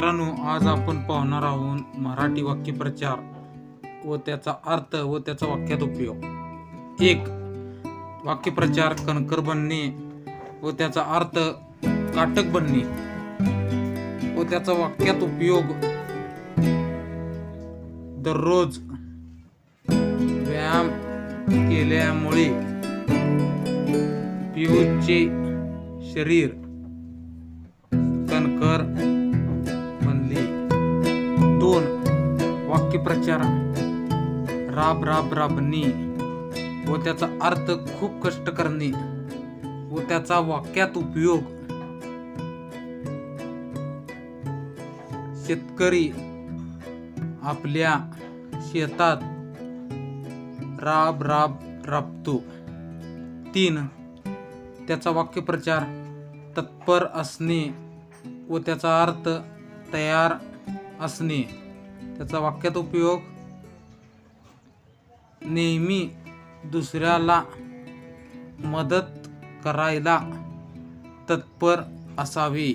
मित्रांनो आज आपण पाहणार आहोत मराठी वाक्यप्रचार व त्याचा अर्थ व त्याचा वाक्यात उपयोग. एक वाक्यप्रचार कणकर बनणे व त्याचा अर्थ काटक बनणे व त्याचा वाक्यात उपयोग दररोज व्यायाम केल्यामुळे पियूचे शरीर कणकर वाक्यप्रचार राब राब राबणे व त्याचा अर्थ खूप कष्ट करणे. व त्याचा वाक्यात उपयोग. शेतकरी आपल्या शेतात राब राब राबतो. तीन त्याचा वाक्यप्रचार तत्पर असणे. व त्याचा अर्थ तयार असणे. त्याचा वाक्यात उपयोग नेहमी दुसऱ्याला मदत करायला तत्पर असावी.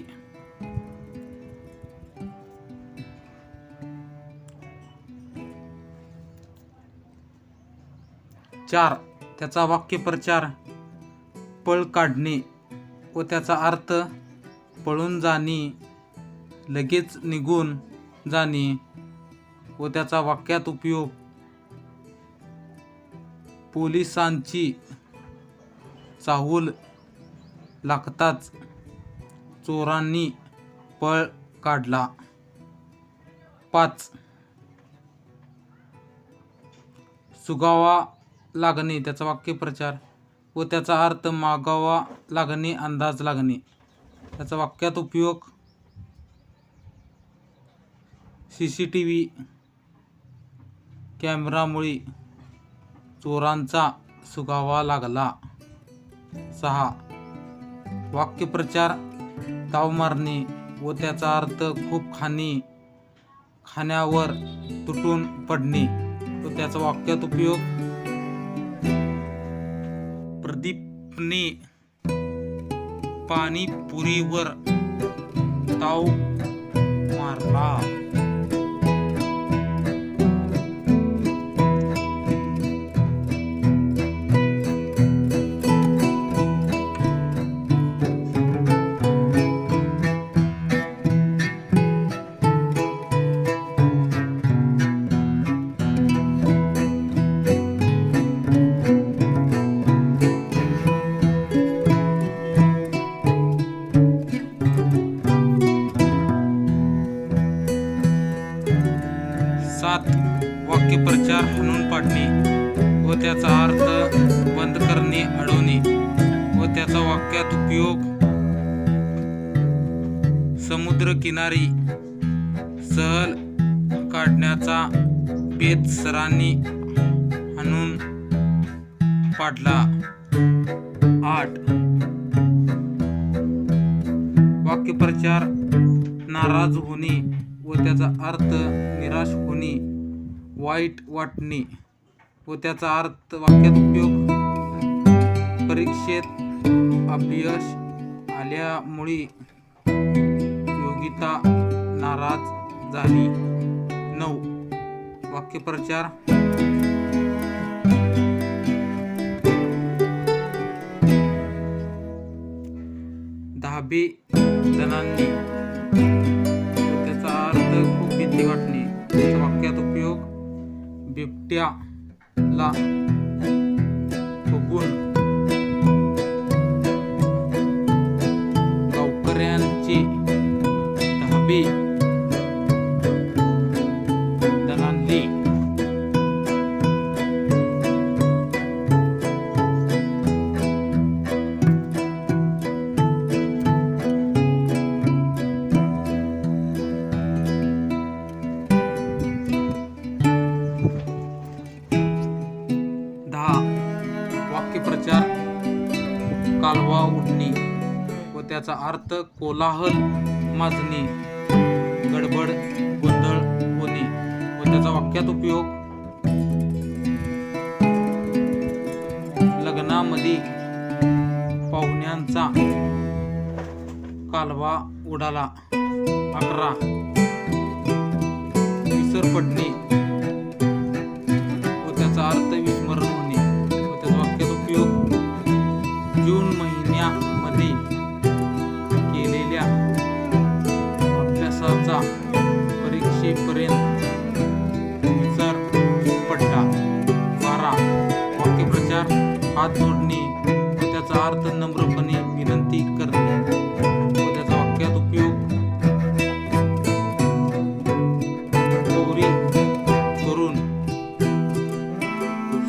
चार. त्याचा वाक्यप्रचार पळ काढणे व त्याचा अर्थ पळून जाणे लगेच निघून जाणे. व त्याचा वाक्यात उपयोग. पोलिसांची चाहूल लागताच चोरांनी पळ काढला. पाच. सुगावा लागणे त्याचा वाक्यप्रचार व त्याचा अर्थ मागावा लागणे अंदाज लागणे. त्याचा वाक्यात उपयोग. सी सी टी व्ही कॅमेरामुळे चोरांचा सुगावा लागला. सहा. वाक्यप्रचार ताव मारणे व त्याचा अर्थ खूप खाणे खाण्यावर तुटून पडणे. व त्याचा वाक्यात उपयोग प्रदीपने पाणीपुरीवर ताव मारला. डोक्यात वाक्यात उपयोग. समुद्रकिनारी सहल काढण्याचा बेत सरांनी आणून पाडला. आठ. वाक्यप्रचार नाराज होणे व त्याचा अर्थ निराश होणे वाईट वाटणे व त्याचा अर्थ वाक्यात उपयोग. परीक्षेत अपयश आल्यामुळे योगिता नाराज झाली. नऊ. वाक्यप्रचार. दहाबे जणांनी. त्याचा अर्थ खूप भीती वाटणे. त्याच्या वाक्यात उपयोग बिबट्याला त्याचा अर्थ कोलाहल माजणे गडबड गोंधळ होणे व त्याचा वाक्यात उपयोग लग्नामध्ये पाहुण्यांचा कालवा उडाला. अकरा. विसर पडणे व नम्रपणे विनंती करणे व त्याचा वाक्यात उपयोग गौरी करून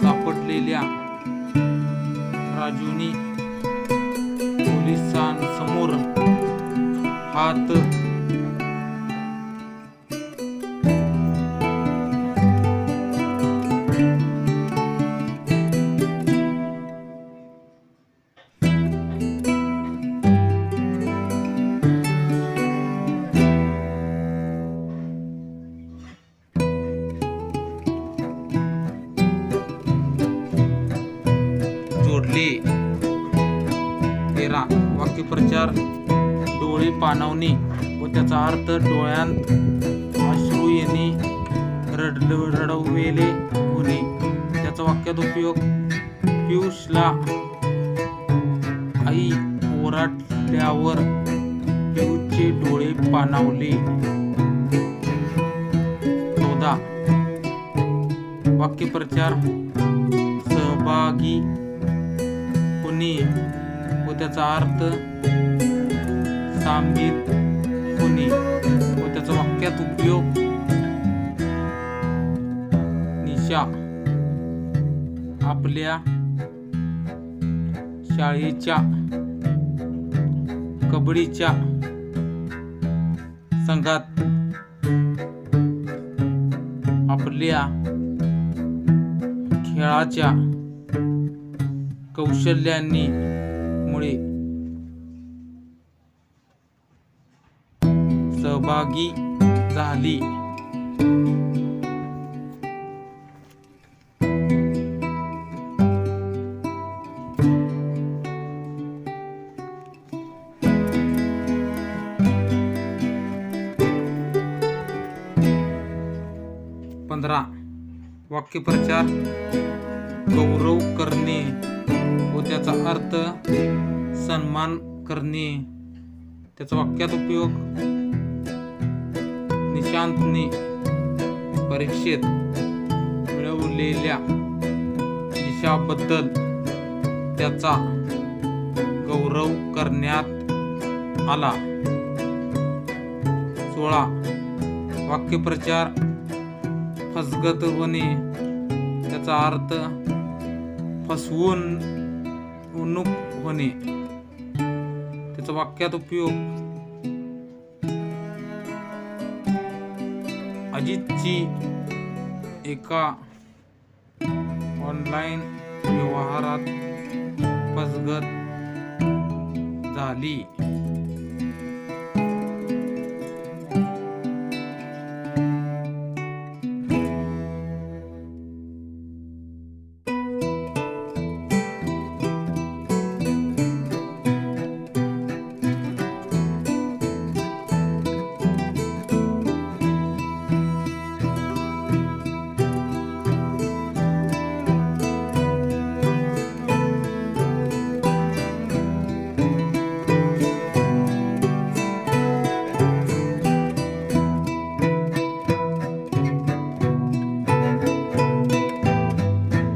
सापडलेल्या राजूनी पोलिसांसमोर हात पाणावणे व त्याचा अर्थ डोळ्यांत अश्रू येणे रड रडवेले होणे त्याचा वाक्यात उपयोग पियुषला आई ओरडल्यावर पियुषचे डोळे पाणावले. चौदा. वाक्यप्रचार. सहभागी होणे व त्याचा अर्थ सामील होणे व त्याचा वाक्यात उपयोग? निशा आपल्या शाळेच्या कबड्डीच्या संघात आपल्या खेळाच्या कौशल्यांनी मुळे सहभागी झाली. पंधरा. वाक्यप्रचार गौरव करणे व त्याचा अर्थ सन्मान करणे. त्याचा वाक्यात उपयोग निशांतने परीक्षेत मिळवलेल्या यशाबद्दल त्याचा गौरव करण्यात आला. सोळा. वाक्यप्रचार फसगत होणे त्याचा अर्थ फसवून होणे. त्याचा वाक्यात उपयोग अजितची एका ऑनलाईन व्यवहारात फसगत झाली.